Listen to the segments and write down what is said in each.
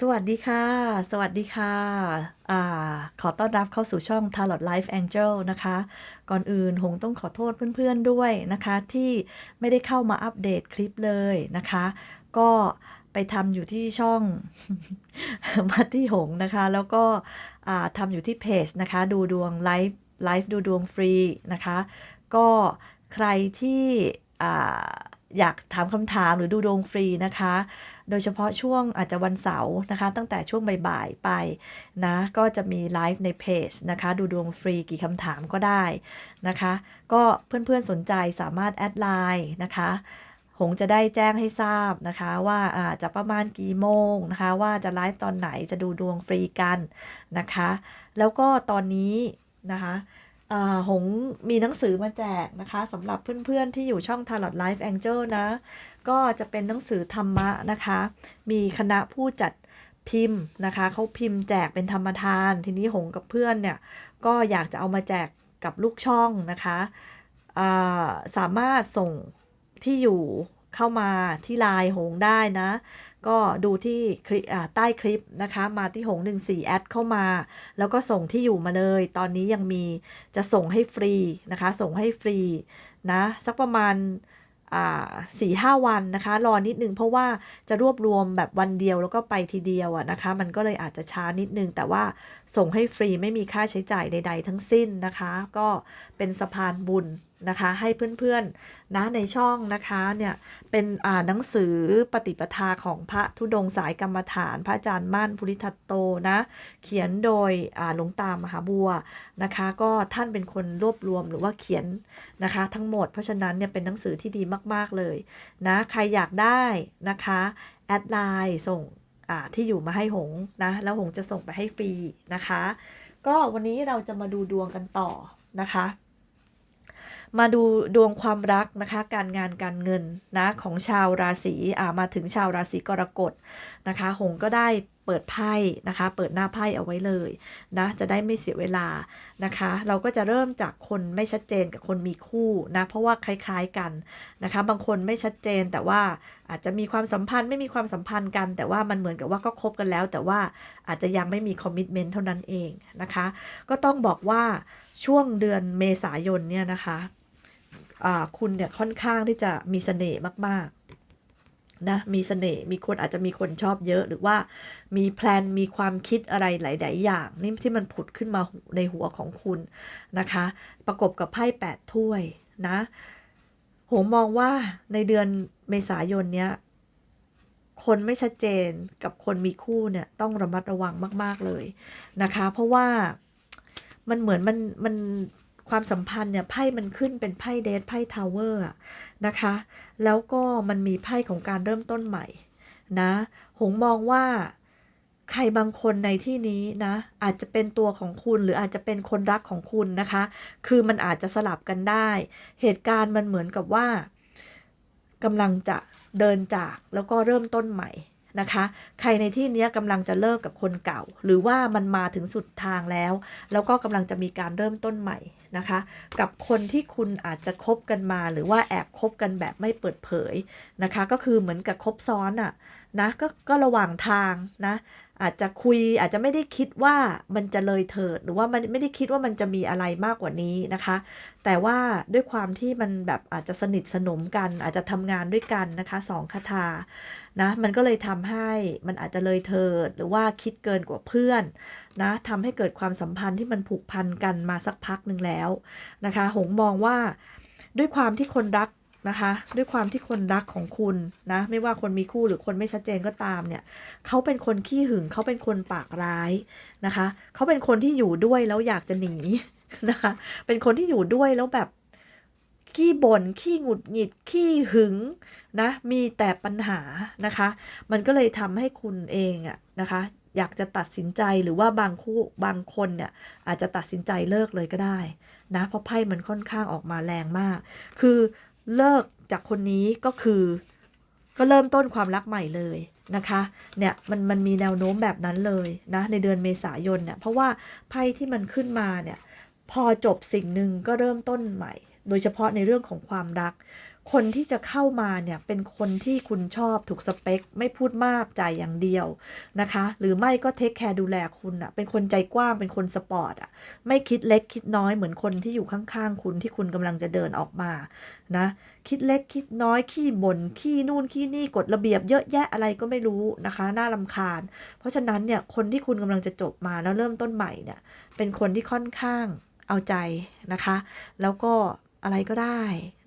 สวัสดีค่ะ สวัสดีค่ะอ่าขอต้อนรับเข้าสู่ช่อง Tarot Life Angel นะคะ ก่อนอื่นหงต้องขอโทษเพื่อนๆด้วยนะคะ ที่ไม่ได้เข้ามาอัปเดตคลิปเลยนะคะ ก็ไปทำอยู่ที่ช่องมาที่หงนะคะ แล้วก็อ่าทำอยู่ที่เพจนะคะ ดูดวงไลฟ์ไลฟ์ดูดวงฟรีนะคะ ก็ใครที่ อยากถามคำถามหรือดูดวงฟรีนะคะ โดยเฉพาะช่วงอาจจะวันเสาร์นะคะ ตั้งแต่ช่วงบ่ายๆไปนะ ก็จะมีไลฟ์ในเพจนะคะ ดูดวงฟรีกี่คำถามก็ได้นะคะ ก็เพื่อนๆสนใจสามารถแอดไลน์นะคะหงจะได้แจ้งให้ทราบนะคะ ว่าอาจะประมาณกี่โมงนะคะ ว่าจะไลฟ์ตอนไหนจะดูดวงฟรีกันนะคะ แล้วก็ตอนนี้นะคะ หงมีหนังสือมาแจกนะคะสำหรับเพื่อนๆที่อยู่ช่อง Tarot Life Angel นะ ก็จะเป็นหนังสือธรรมะนะคะ มีคณะผู้จัดพิมพ์นะคะเขาพิมพ์แจกเป็นธรรมทาน ทีนี้หงกับเพื่อนเนี่ย ก็อยากจะเอามาแจกกับลูกช่องนะคะาสามารถส่งที่อยู่ เข้ามาที่ไลน์หงได้นะ ก็ดูที่ใต้คลิปนะคะ มาที่หง14แอดเข้ามา แล้วก็ส่งที่อยู่มาเลย ตอนนี้ยังมีจะส่งให้ฟรีนะคะ ส่งให้ฟรีนะ สักประมาณสี่ห้าวันนะคะ รอนิดนึงเพราะว่าจะรวบรวมแบบวันเดียวแล้วก็ไปทีเดียวอะนะคะ มันก็เลยอาจจะช้านิดนึง แต่ว่าส่งให้ฟรีไม่มีค่าใช้จ่ายใด ๆ ทั้งสิ้นนะคะ ก็เป็นสะพานบุญ นะคะให้เพื่อนๆนะในช่องนะคะเนี่ยเป็นอ่าหนังสือปฏิปทาของพระธุดงสายกรรมฐาน พระอาจารย์มั่นภูริทัตโตนะเขียนโดยอ่าหลวงตามหาบัวนะคะก็ท่านเป็นคนรวบรวมหรือว่าเขียนนะคะทั้งหมดเพราะฉะนั้นเนี่ยเป็นหนังสือที่ดีมากๆเลยนะใครอยากได้นะคะแอดไลน์ส่งอ่าที่อยู่มาให้หงนะแล้วหงจะส่งไปให้ฟรีนะคะ ก็วันนี้เราจะมาดูดวงกันต่อนะคะ มาดูดวงความรักนะคะ การงานการเงินนะของชาวราศีอ่ามาถึงชาวราศีกรกฎนะคะ หงก็ได้เปิดไพ่นะคะ เปิดหน้าไพ่เอาไว้เลยนะจะได้ไม่เสียเวลานะคะ เราก็จะเริ่มจากคนไม่ชัดเจนกับคนมีคู่นะเพราะว่าคล้ายๆกันนะคะ บางคนไม่ชัดเจนแต่ว่าอาจจะมีความสัมพันธ์ไม่มีความสัมพันธ์กัน แต่ว่ามันเหมือนกับว่าก็คบกันแล้ว แต่ว่าอาจจะยังไม่มีคอมมิชเมนต์เท่านั้นเองนะคะ ก็ต้องบอกว่าช่วงเดือนเมษายนเนี่ยนะคะ คุณเนี่ยค่อนข้างที่จะมีเสน่ห์มากๆนะมีเสน่ห์มีคนอาจจะมีคนชอบเยอะหรือว่ามีแพลนมีความคิดอะไรหลาย ๆ อย่างนี่ที่มันผุดขึ้นมาในหัวของคุณนะคะ ประกบกับไพ่แปดถ้วยนะโหมองว่าในเดือนเมษายนเนี้ยคนไม่ชัดเจนกับคนมีคู่เนี่ยต้องระมัดระวังมาก ๆเลยนะคะ เพราะว่ามันเหมือนมันมัน ความสัมพันธ์เนี่ยไพ่มันขึ้นเป็นไพ่เดทไพ่ทาวเวอร์นะคะ แล้วก็มันมีไพ่ของการเริ่มต้นใหม่นะหงมองว่าใครบางคนในที่นี้นะอาจจะเป็นตัวของคุณหรืออาจจะเป็นคนรักของคุณนะคะ คือมันอาจจะสลับกันได้ เหตุการณ์มันเหมือนกับว่ากำลังจะเดินจากแล้วก็เริ่มต้นใหม่นะคะ ใครในที่นี้กำลังจะเลิกกับคนเก่า หรือว่ามันมาถึงสุดทางแล้ว แล้วก็กำลังจะมีการเริ่มต้นใหม่ นะคะ กับคนที่คุณอาจจะคบกันมา หรือว่าแอบคบกันแบบไม่เปิดเผยนะคะ ก็คือเหมือนกับคบซ้อนอะนะก็ก็ระหว่างทางนะอาจจะคุยอาจจะไม่ได้คิดว่ามันจะเลยเถิด หรือว่ามันไม่ได้คิดว่ามันจะมีอะไรมากกว่านี้นะคะ แต่ว่าด้วยความที่มันแบบอาจจะสนิทสนมกัน อาจจะทำงานด้วยกันนะคะสองคาถานะมันก็เลยทำให้มันอาจจะเลยเถิด หรือว่าคิดเกินกว่าเพื่อน นะทำให้เกิดความสัมพันธ์ที่มันผูกพันกันมาสักพักหนึ่งแล้วนะคะ หงมองว่าด้วยความที่คนรักนะคะ ด้วยความที่คนรักของคุณนะ ไม่ว่าคนมีคู่หรือคนไม่ชัดเจนก็ตามเนี่ยเขาเป็นคนขี้หึงเขาเป็นคนปากร้ายนะคะเขาเป็นคนที่อยู่ด้วยแล้วอยากจะหนีนะคะ เป็นคนที่อยู่ด้วยแล้วแบบขี้บน่นขี้หงุดหงิดขี้หึงนะ มีแต่ปัญหานะคะ มันก็เลยทำให้คุณเองอะนะคะ อยากจะตัดสินใจหรือว่าบางคู่บางคนเนี่ยอาจจะตัดสินใจเลิกเลยก็ได้นะเพราะไพ่มันค่อนข้างออกมาแรงมาก คือเลิกจากคนนี้ก็คือ ก็เริ่มต้นความรักใหม่เลยนะคะเนี่ยมันมันมีแนวโน้มแบบนั้นเลยนะในเดือนเมษายนเนี่ยเพราะว่าไพ่ที่มันขึ้นมาเนี่ยพอจบสิ่งหนึ่งก็เริ่มต้นใหม่ โดยเฉพาะในเรื่องของความรัก คนที่จะเข้ามาเนี่ยเป็นคนที่คุณชอบถูกสเปค ไม่พูดมากจ่ายอย่างเดียวนะคะ หรือไม่ก็เทคแคร์ดูแลคุณอะเป็นคนใจกว้างเป็นคนสปอร์ตอะไม่คิดเล็กคิดน้อยเหมือนคนที่อยู่ข้างๆ คุณที่คุณกำลังจะเดินออกมานะคิดเล็กคิดน้อยขี้บ่นขี้นู่นขี้นี่กฎระเบียบเยอะแยะอะไรก็ไม่รู้นะคะน่าลำคาญ เพราะฉะนั้นเนี่ยคนที่คุณกำลังจะจบมาแล้วเริ่มต้นใหม่เนี่ยเป็นคนที่ค่อนข้างเอาใจนะคะ แล้วก็ อะไรก็ได้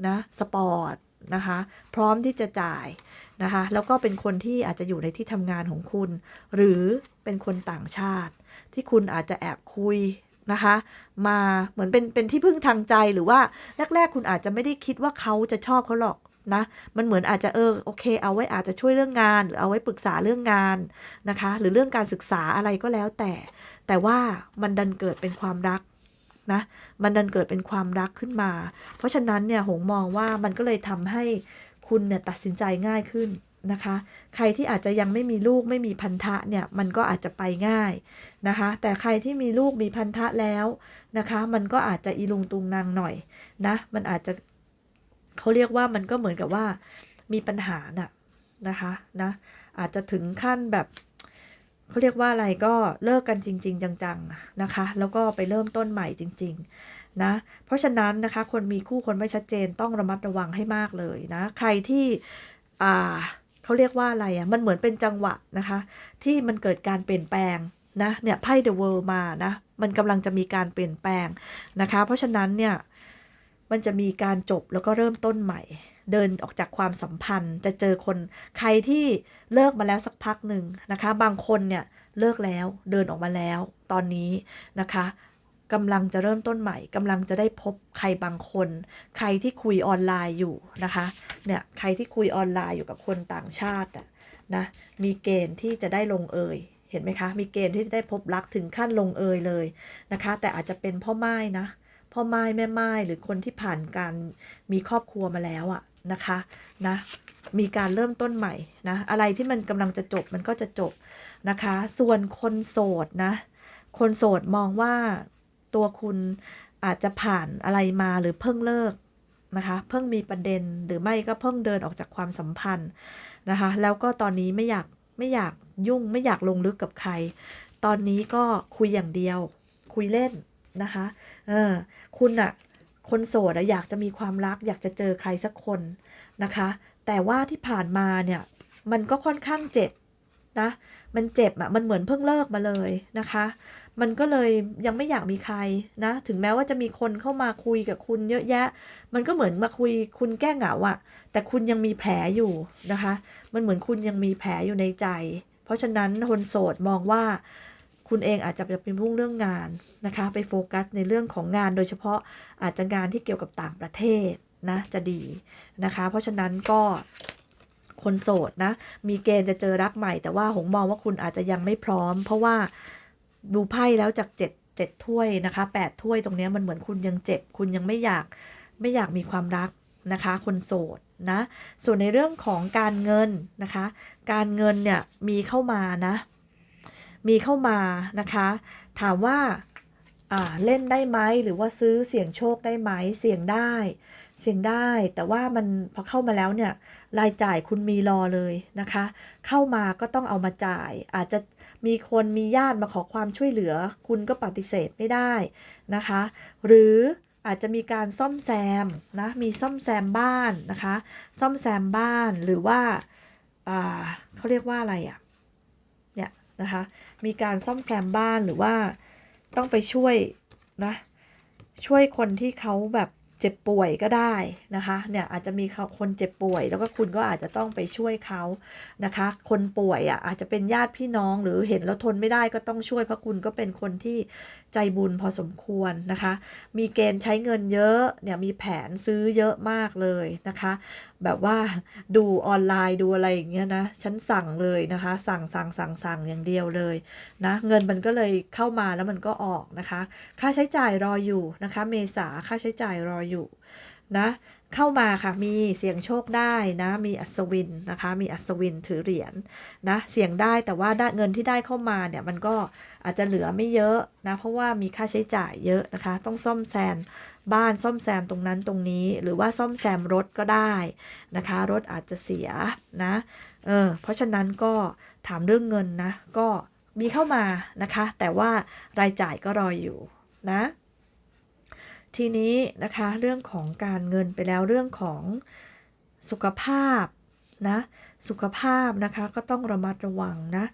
นะ สปอร์ตนะคะ พร้อมที่จะจ่ายนะคะ แล้วก็เป็นคนที่อาจจะอยู่ในที่ทำงานของคุณ หรือเป็นคนต่างชาติ ที่คุณอาจจะแอบคุยนะคะ มาเหมือนเป็นเป็นที่พึ่งทางใจหรือว่าแรก ๆ คุณอาจจะไม่ได้คิดว่าเขาจะชอบเขาหรอกนะมันเหมือนอาจจะเออโอเค เอาไว้อาจจะช่วยเรื่องงาน หรือเอาไว้ปรึกษาเรื่องงานนะคะ หรือเรื่องการศึกษาอะไรก็แล้วแต่ แต่ว่ามันดันเกิดเป็นความรัก นะมันดันเกิดเป็นความรักขึ้นมา เพราะฉะนั้นเนี่ยหงมองว่ามันก็เลยทำให้คุณเนี่ยตัดสินใจง่ายขึ้นนะคะ ใครที่อาจจะยังไม่มีลูกไม่มีพันธะเนี่ยมันก็อาจจะไปง่ายนะคะ แต่ใครที่มีลูกมีพันธะแล้วนะคะ มันก็อาจจะอีลุงตุงนางหน่อยนะ มันอาจจะเขาเรียกว่ามันก็เหมือนกับว่ามีปัญหาน่ะนะคะนะอาจจะถึงขั้นแบบ เขาเรียกว่าอะไรก็เลิกกันจริง ๆ จังๆนะคะ แล้วก็ไปเริ่มต้นใหม่จริง ๆ นะ เพราะฉะนั้นนะคะคนมีคู่คนไม่ชัดเจนต้องระมัดระวังให้มากเลยนะ ใครที่อ่าเขาเรียกว่าอะไรอะ่ะมันเหมือนเป็นจังหวะนะคะ ที่มันเกิดการเปลี่ยนแปลงนะเนี่ยไพ่ The World มานะมันกำลังจะมีการเปลี่ยนแปลงนะคะ เพราะฉะนั้นเนี่ยมันจะมีการจบแล้วก็เริ่มต้นใหม่ เดินออกจากความสัมพันธ์ จะเจอคนใครที่เลิกมาแล้วสักพักหนึ่งนะคะ บางคนเนี่ยเลิกแล้วเดินออกมาแล้ว ตอนนี้นะคะกำลังจะเริ่มต้นใหม่กำลังจะได้พบใครบางคน ใครที่คุยออนไลน์อยู่นะคะเนี่ยใครที่คุยออนไลน์อยู่กับคนต่างชาติอะนะมีเกณฑ์ที่จะได้ลงเอยเห็นไหมคะ มีเกณฑ์ที่จะได้พบรักถึงขั้นลงเอยเลยนะคะ แต่อาจจะเป็นพ่อไม้นะ พ่อไม้แม่ไม้หรือคนที่ผ่านการมีครอบครัวมาแล้วอะ นะคะนะมีการเริ่มต้นใหม่นะอะไรที่มันกำลังจะจบมันก็จะจบนะคะ ส่วนคนโสดนะคนโสดมองว่าตัวคุณอาจจะผ่านอะไรมาหรือเพิ่งเลิกนะคะเพิ่งมีประเด็นหรือไม่ก็เพิ่งเดินออกจากความสัมพันธ์นะคะแล้วก็ตอนนี้ไม่อยากไม่อยากยุ่งไม่อยากลงลึกกับใคร ตอนนี้ก็คุยอย่างเดียว คุยเล่นนะคะเออคุณอะ คนโสดอะอยากจะมีความรัก อยากจะเจอใครสักคนนะคะ แต่ว่าที่ผ่านมาเนี่ยมันก็ค่อนข้างเจ็บนะมันเจ็บอะมันเหมือนเพิ่งเลิกมาเลยนะคะ มันก็เลยยังไม่อยากมีใครนะ ถึงแม้ว่าจะมีคนเข้ามาคุยกับคุณเยอะแยะ มันก็เหมือนมาคุยคุณแก้เหงาอะแต่คุณยังมีแผลอยู่นะคะ มันเหมือนคุณยังมีแผลอยู่ในใจ เพราะฉะนั้นคนโสดมองว่า คุณเองอาจจะไปเป็นพุ่งเรื่องงานนะคะ ไปโฟกัสในเรื่องของงานโดยเฉพาะอาจจะงานที่เกี่ยวกับต่างประเทศนะจะดีนะคะ เพราะฉะนั้นก็คนโสดนะ มีเกณฑ์จะเจอรักใหม่ แต่ว่าหงมองว่าคุณอาจจะยังไม่พร้อม เพราะว่าดูไพ่แล้วจากเจ็ดเจ็ดถ้วยนะคะแปดถ้วยตรงนี้มันเหมือนคุณยังเจ็บ คุณยังไม่อยากไม่อยากมีความรักนะคะ คนโสดนะ ส่วนในเรื่องของการเงินนะคะ การเงินเนี่ยมีเข้ามานะ มีเข้ามานะคะ ถามว่าเล่นได้ไหมหรือว่าซื้อเสี่ยงโชคได้ไหมเสี่ยงได้ เสี่ยงได้ แต่ว่ามันพอเข้ามาแล้วเนี่ยรายจ่ายคุณมีรอเลยนะคะ เข้ามาก็ต้องเอามาจ่าย อาจจะมีคนมีญาติมาขอความช่วยเหลือ คุณก็ปฏิเสธไม่ได้นะคะ หรืออาจจะมีการซ่อมแซมนะมีซ่อมแซมบ้านนะคะ ซ่อมแซมบ้านหรือว่าาเขาเรียกว่าอะไรอะ่ะ นะคะ มีการซ่อมแซมบ้านหรือว่าต้องไปช่วยนะ ช่วยคนที่เขาแบบเจ็บป่วยก็ได้นะคะ เนี่ยอาจจะมีเขาคนเจ็บป่วย แล้วก็คุณก็อาจจะต้องไปช่วยเขานะคะ คนป่วยอะอาจจะเป็นญาติพี่น้องหรือเห็นแล้วทนไม่ได้ก็ต้องช่วยเพราะคุณก็เป็นคนที่ใจบุญพอสมควรนะคะ มีเกณฑ์ใช้เงินเยอะเนี่ยมีแผนซื้อเยอะมากเลยนะคะ แบบว่าดูออนไลน์ดูอะไรอย่างเงี้ยนะฉันสั่งเลยนะคะ สั่งสั่งสั่งสั่งอย่างเดียวเลยนะเงินมันก็เลยเข้ามาแล้วมันก็ออกนะคะ ค่าใช้จ่ายรออยู่นะคะ เมษาค่าใช้จ่ายรออยู่นะ เข้ามาค่ะมีเสี่ยงโชคได้นะมีอัศวินนะคะมีอัศวินถือเหรียญนะเสี่ยงได้แต่ว่าได้เงินที่ได้เข้ามาเนี่ยมันก็อาจจะเหลือไม่เยอะนะเพราะว่ามีค่าใช้จ่ายเยอะนะคะ ต้องซ่อมแซมบ้านซ่อมแซมตรงนั้นตรงนี้ หรือว่าซ่อมแซมรถก็ได้นะคะ รถอาจจะเสียนะเออเพราะฉะนั้นก็ถามเรื่องเงินนะก็มีเข้ามานะคะ แต่ว่ารายจ่ายก็รออยู่นะ ทีนี้นะคะเรื่องของการเงินไปแล้วเรื่องของสุขภาพนะสุขภาพนะคะก็ต้องระมัดระวังนะ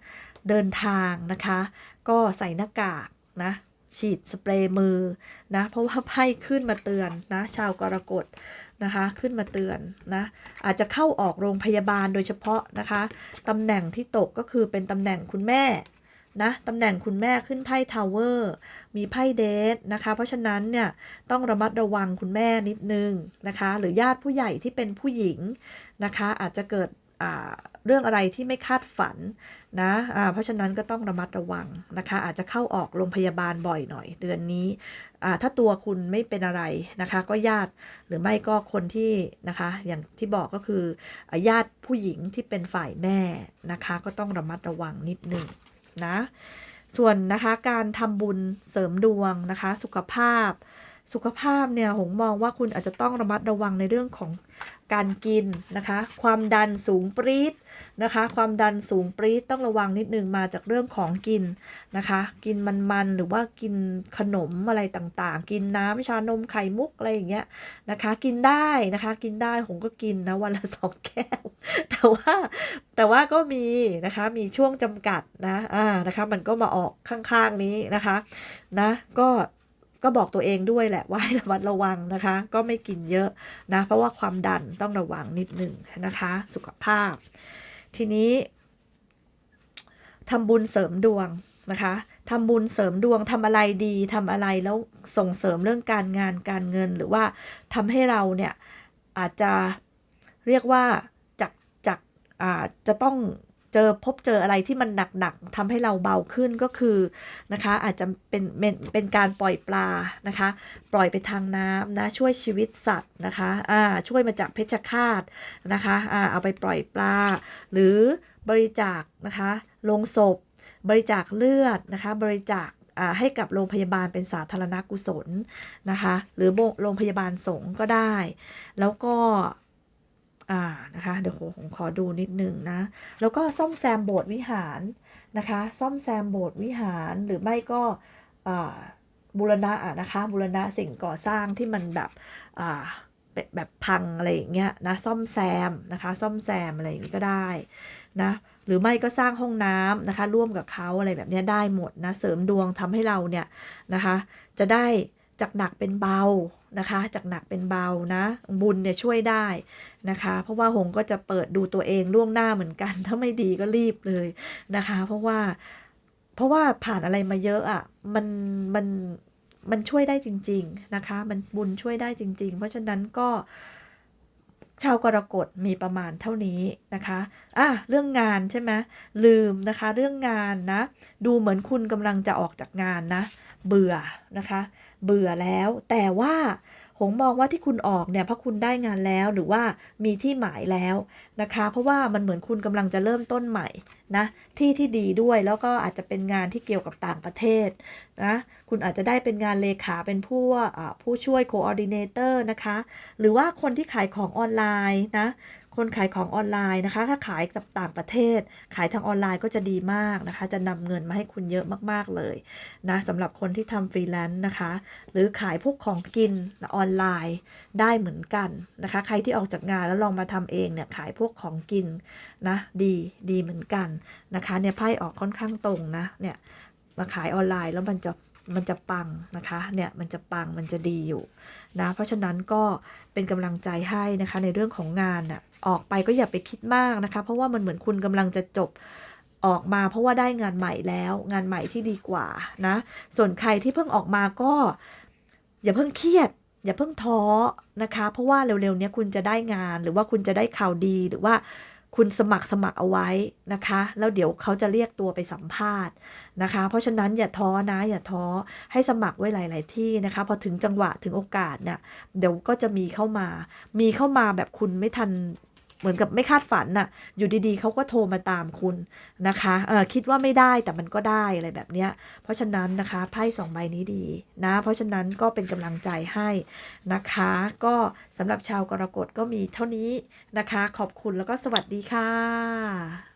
เดินทางนะคะ ก็ใส่หน้ากากนะฉีดสเปรย์มือนะเพราะว่าไพ่ขึ้นมาเตือนนะชาวกรกฎนะคะขึ้นมาเตือนนะอาจจะเข้าออกโรงพยาบาลโดยเฉพาะนะคะตำแหน่งที่ตกก็คือเป็นตำแหน่งคุณแม่ นะตำแหน่งคุณแม่ขึ้นไพ่ทาวเวอร์มีไพ่เดทนะคะ เพราะฉะนั้นเนี่ยต้องระมัดระวังคุณแม่นิดนึงนะคะ หรือญาติผู้ใหญ่ที่เป็นผู้หญิงนะคะ อาจจะเกิดเรื่องอะไรที่ไม่คาดฝันนะะเพราะฉะนั้นก็ต้องระมัดระวังนะคะ อาจจะเข้าออกโรงพยาบาลบ่อยหน่อย เดือนนี้ ถ้าตัวคุณไม่เป็นอะไรนะคะ ก็ญาติหรือไม่ก็คนที่นะคะ อย่างที่บอกก็คือญาติผู้หญิงที่เป็นฝ่ายแม่นะคะ ก็ต้องระมัดระวังนิดนึง นะ ส่วนนะคะการทำบุญเสริมดวงนะคะ สุขภาพ สุขภาพเนี่ยหงมองว่าคุณอาจจะต้องระมัดระวังในเรื่องของการกินนะคะ ความดันสูงปรี๊ดนะคะ ความดันสูงปรี๊ดต้องระวังนิดนึงมาจากเรื่องของกินนะคะ กินมันๆหรือว่ากินขนมอะไรต่างๆ กินน้ำชานมไข่มุกอะไรอย่างเงี้ยนะคะ กินได้นะคะ กินได้ผมก็กินนะวันละสองแก้ว แต่ว่าแต่ว่าก็มีนะคะมีช่วงจำกัดนะอ่านะคะ มันก็มาออกข้างๆนี้นะคะนะก็ ก็บอกตัวเองด้วยแหละว่าให้ระมัดระวังนะคะ ก็ไม่กินเยอะนะ เพราะว่าความดันต้องระวังนิดหนึ่งนะคะ สุขภาพ ทีนี้ทำบุญเสริมดวงนะคะทำบุญเสริมดวงทำอะไรดีทำอะไรแล้วส่งเสริมเรื่องการงานการเงิน หรือว่าทำให้เราเนี่ยอาจจะเรียกว่าจากจากอาจะต้อง เจอพบเจออะไรที่มันหนักๆทำให้เราเบาขึ้นก็คือนะคะ อาจจะเป็นเป็นเป็นการปล่อยปลานะคะ ปล่อยไปทางน้ำนะช่วยชีวิตสัตว์นะคะอ่าช่วยมาจากเพชฌฆาตนะคะอ่าเอาไปปล่อยปลา หรือบริจาคนะคะลงศพ บริจาคเลือดนะคะ บริจาคให้กับโรงพยาบาลเป็นสาธารณกุศลนะคะ หรือโรงพยาบาลสงฆ์ก็ได้ แล้วก็ อ่านะคะเดี๋ยวผมขอดูนิดนึงนะแล้วก็ซ่อมแซมโบสถ์วิหารนะคะ ซ่อมแซมโบสถ์วิหารหรือไม่ก็บูรณะนะคะบูรณะสิ่งก่อสร้างที่มันแบบแบบพังอะไรอย่างเงี้ยนะซ่อมแซมนะคะ ซ่อมแซมอะไรอย่างงี้ก็ได้นะหรือไม่ก็สร้างห้องน้ำนะคะ ร่วมกับเขาอะไรแบบนี้ได้หมดนะเสริมดวงทำให้เราเนี่ยนะคะ จะได้จากหนักเป็นเบา นะคะ จากหนักเป็นเบานะ บุญเนี่ยช่วยได้นะคะ เพราะว่าหงก็จะเปิดดูตัวเองล่วงหน้าเหมือนกัน ถ้าไม่ดีก็รีบเลยนะคะ เพราะว่าเพราะว่าผ่านอะไรมาเยอะอะ่ะมันมันมันช่วยได้จริง ๆนะคะ มันบุญช่วยได้จริง ๆ เพราะฉะนั้นก็ชาวกรกฎมีประมาณเท่านี้นะคะอะเรื่องงานใช่ไหมลืมนะคะ เรื่องงานนะ ดูเหมือนคุณกำลังจะออกจากงานนะ เบื่อนะคะ เบื่อแล้ว แต่ว่าหงมองว่าที่คุณออกเนี่ยเพราะคุณได้งานแล้วหรือว่ามีที่หมายแล้วนะคะ เพราะว่ามันเหมือนคุณกำลังจะเริ่มต้นใหม่นะที่ที่ดีด้วยแล้วก็อาจจะเป็นงานที่เกี่ยวกับต่างประเทศนะคุณอาจจะได้เป็นงานเลขาเป็นผู้ผู้ช่วยโคออดิเนเตอร์นะคะ หรือว่าคนที่ขายของออนไลน์นะ คนขายของออนไลน์นะคะ ถ้าขายกับต่างประเทศ ขายทางออนไลน์ก็จะดีมากนะคะ จะนำเงินมาให้คุณเยอะมากๆเลยนะสำหรับคนที่ทำฟรีแลนซ์นะคะ หรือขายพวกของกินออนไลน์ได้เหมือนกันนะคะ ใครที่ออกจากงานแล้วลองมาทำเองเนี่ยขายพวกของกินนะดีดีเหมือนกันนะคะเนี่ยไพ่ออกค่อนข้างตรงนะเนี่ยมาขายออนไลน์แล้วมันจะ มันจะปังนะคะเนี่ยมันจะปังมันจะดีอยู่นะเพราะฉะนั้นก็เป็นกำลังใจให้นะคะในเรื่องของงานน่ะออกไปก็อย่าไปคิดมากนะคะ เพราะว่ามันเหมือนคุณกำลังจะจบออกมาเพราะว่าได้งานใหม่แล้ว งานใหม่ที่ดีกว่านะส่วนใครที่เพิ่งออกมาก็ อย่าเพิ่งเครียด อย่าเพิ่งท้อนะคะ เพราะว่าเร็วๆนี้คุณจะได้งานหรือว่าคุณจะได้ข่าวดีหรือว่า คุณสมัครสมัครเอาไว้นะคะ แล้วเดี๋ยวเขาจะเรียกตัวไปสัมภาษณ์นะคะ เพราะฉะนั้นอย่าท้อนะ อย่าท้อให้สมัครไว้หลาย ๆ ที่นะคะ พอถึงจังหวะถึงโอกาสเนี่ยเดี๋ยวก็จะมีเข้ามา มีเข้ามาแบบคุณไม่ทัน เหมือนกับไม่คาดฝันน่ะ อยู่ดีๆเขาก็โทรมาตามคุณนะคะเออคิดว่าไม่ได้แต่มันก็ได้อะไรแบบเนี้ย เพราะฉะนั้นนะคะไพ่สองใบนี้ดีนะ เพราะฉะนั้นก็เป็นกำลังใจให้นะคะ ก็สำหรับชาวกรกฎก็มีเท่านี้นะคะ ขอบคุณแล้วก็สวัสดีค่ะ